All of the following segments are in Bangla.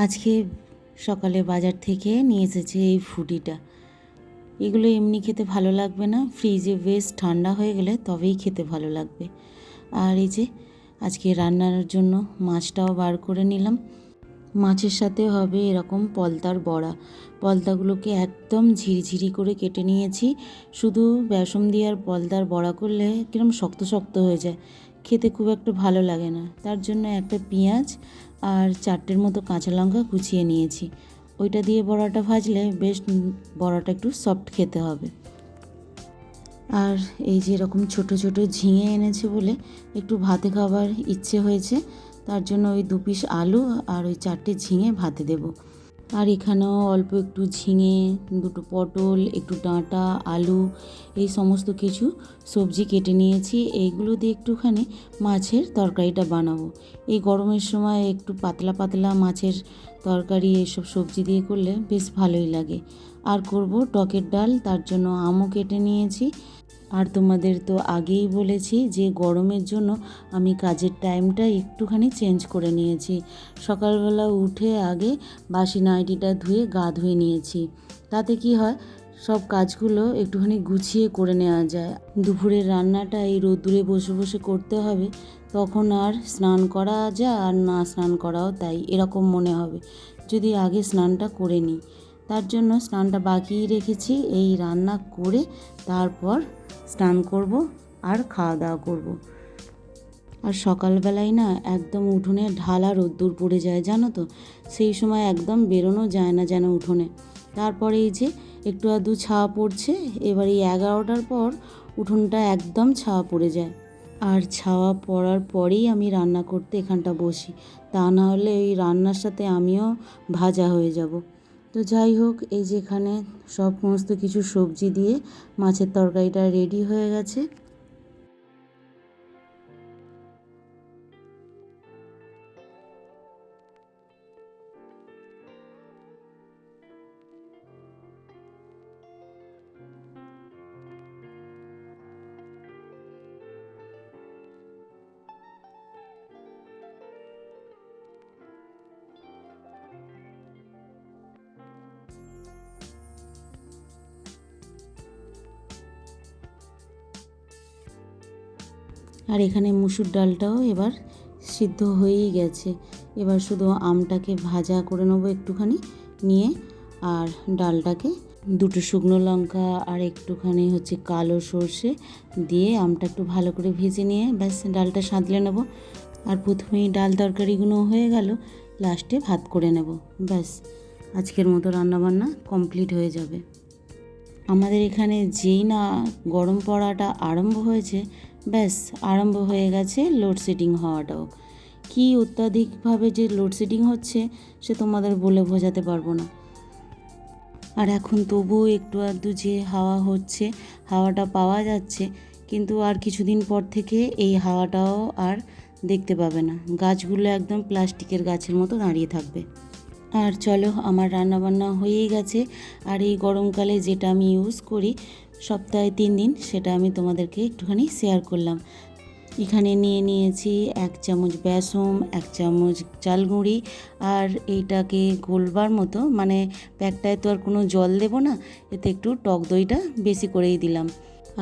আজকে সকালে বাজার থেকে নিয়ে এসেছে এই ফুটিটা এগুলো এমনি খেতে ভালো লাগবে না। ফ্রিজে বেশ ঠান্ডা হয়ে গেলে তবেই খেতে ভালো লাগবে। আর এই যে, আজকে রান্নার জন্য মাছটাও বার করে নিলাম। মাছের সাথে হবে এরকম পলতার বড়া। পলতাগুলোকে একদম ঝিরিঝিরি করে কেটে নিয়েছি। শুধু বেসন দিয়ে আর পলতার বড়া করলে কিরম শক্ত শক্ত হয়ে যায়। খেতে খুব একটা ভালো লাগে না। তার জন্য একটা পেঁয়াজ আর চারটের মতো কাঁচা লঙ্কা কুচিয়ে নিয়েছি। ওইটা দিয়ে বড়াটা ভাজলে বেশ বড়াটা একটু সফট খেতে হবে। আর এই যে এরকম ছোট ছোট ঝিঙে এনেছে বলে একটু ভাতে খাবার ইচ্ছে হয়েছে, তার জন্য ওই দু পিস আলু আর ওই চারটে ঝিঙে ভাতে দেব। আর এখানেও অল্প একটু ঝিঙে, দুটো পটল, একটু ডাঁটা, আলু, এই সমস্ত কিছু সবজি কেটে নিয়েছি। এইগুলো দিয়ে একটুখানি মাছের তরকারিটা বানাবো। এই গরমের সময় একটু পাতলা পাতলা মাছের তরকারি, এইসব সবজি দিয়ে করলে বেশ ভালোই লাগে। আর করব টকের ডাল, তার জন্য আমও কেটে নিয়েছি। আর তোমাদের তো আগেই বলেছি যে গরমের জন্য আমি কাজের টাইমটা একটুখানি চেঞ্জ করে নিয়েছি। সকালবেলা উঠে আগে বাসি নাইটিটা ধুয়ে গা ধুয়ে নিয়েছি। তাতে কি হয়, সব কাজগুলো একটুখানি গুছিয়ে করে নেওয়া যায়। দুপুরের রান্নাটা এই রোদ্দুরে বসে বসে করতে হবে, তখন আর স্নান করা যায় আর না স্নান করাও তাই, এরকম মনে হবে। যদি আগে স্নানটা করে নিই। তার জন্য স্নানটা বাকিই রেখেছি, এই রান্না করে তারপর স্নান করব আর খাওয়া দাওয়া করব। আর সকালবেলায় না একদম উঠোনে ঢালা রোদ্দুর পড়ে যায়, জানো তো? সেই সময় একদম বেরোনো যায় না যেন উঠোনে। তারপরে এই যে একটু আধটু ছাওয়া পড়ছে, এবার এই এগারোটার পর উঠোনটা একদম ছাওয়া পড়ে যায়। আর ছাওয়া পড়ার পরেই আমি রান্না করতে এখানটা বসি। তা না হলে এই রান্নার সাথে আমিও ভাজা হয়ে যাব। তো যাই হোক, এই যেখানে সব সমস্ত কিছু সবজি দিয়ে মাছের তরকারিটা রেডি হয়ে গেছে। আর এখানে মুসুর ডালটাও এবার সিদ্ধ হয়েই গেছে। এবার শুধু আমটাকে ভাজা করে নেব একটুখানি নিয়ে, আর ডালটাকে দুটো শুকনো লঙ্কা আর একটুখানি হচ্ছে কালো সর্ষে দিয়ে আমটা একটু ভালো করে ভেজে নিয়ে ব্যাস ডালটা সাঁতলে নেব। আর প্রথমেই ডাল তরকারিগুলো হয়ে গেল, লাস্টে ভাত করে নেব। ব্যাস, আজকের মতো রান্নাবান্না কমপ্লিট হয়ে যাবে। আমাদের এখানে যেই না গরম পড়াটা আরম্ভ হয়েছে ব্যাস, আরম্ভ হয়ে গেছে লোডশেডিং হওয়াটাও। কি অত্যাধিকভাবে যে লোডশেডিং হচ্ছে, সে তোমাদের বলে বোঝাতে পারব না। আর এখন তবুও একটু আধটু যে হাওয়া হচ্ছে, হাওয়াটা পাওয়া যাচ্ছে, কিন্তু আর কিছুদিন পর থেকে এই হাওয়াটাও আর দেখতে পাবে না। গাছগুলো একদম প্লাস্টিকের গাছের মতো দাঁড়িয়ে থাকবে। আর চলো, আমার রান্নাবান্না হয়েই গেছে। আর এই গরমকালে যেটা আমি ইউজ করি সপ্তাহে তিন দিন সেটা আমি তোমাদেরকে একটুখানি শেয়ার করলাম। এখানে নিয়ে নিয়েছি এক চামচ বেসম এক চামচ চালগুঁড়ি আর এইটাকে গোলবার মতো মানে প্যাকটায় তো আর কোনো জল দেবো না, এতে একটু টক দইটা বেশি করেই দিলাম।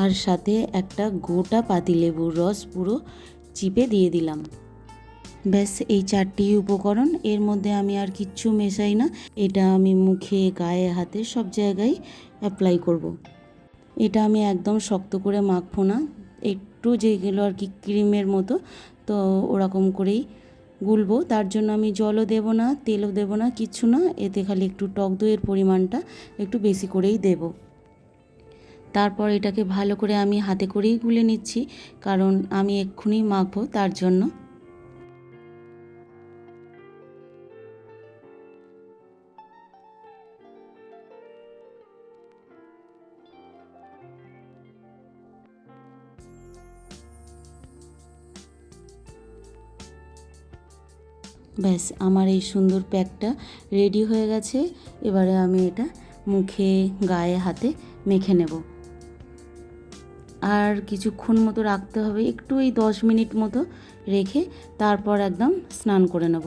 আর সাথে একটা গোটা পাতিলেবুর রস পুরো চিপে দিয়ে দিলাম। ব্যাস, এই চারটি উপকরণ, এর মধ্যে আমি আর কিচ্ছু মেশাই না, এটা আমি মুখে, গায়ে, হাতে সব জায়গায় অ্যাপ্লাই করব। এটা আমি একদম শক্ত করে মাখবো না। একটু যেগুলো আর কি ক্রিমের মতো, তো ওরকম করেই গুলবো। তার জন্য আমি জলও দেব না, তেলও দেব না, কিচ্ছু না। এতে খালি একটু টক দইয়ের পরিমাণটা একটু বেশি করেই দেব। তারপর এটাকে ভালো করে আমি হাতে করেই গুলে নিচ্ছি, কারণ আমি এক্ষুনি মাখবো তার জন্য। ব্যাস, আমার এই সুন্দর প্যাকটা রেডি হয়ে গেছে। এবারে আমি এটা মুখে, গায়ে, হাতে মেখে নেব। আর কিছুক্ষণ মতো রাখতে হবে, একটু এই দশ মিনিট মতো রেখে তারপর একদম স্নান করে নেব।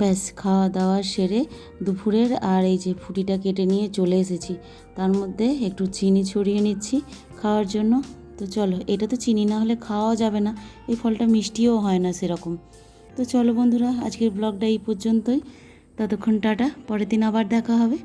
ব্যাস খাওয়া দাওয়া সেরে দুপুরের আর এই যে ফুটিটা কেটে নিয়ে চলে এসেছি। তার মধ্যে একটু চিনি ছড়িয়ে নিচ্ছি খাওয়ার জন্য। তো চলো, এটা তো চিনি, না হলে খাওয়াও যাবে না। এই ফলটা মিষ্টিও হয় না সেরকম। তো চলো বন্ধুরা, আজকের ব্লগটা এই পর্যন্তই। ততক্ষণ টাটা, পরের দিন আবার দেখা হবে।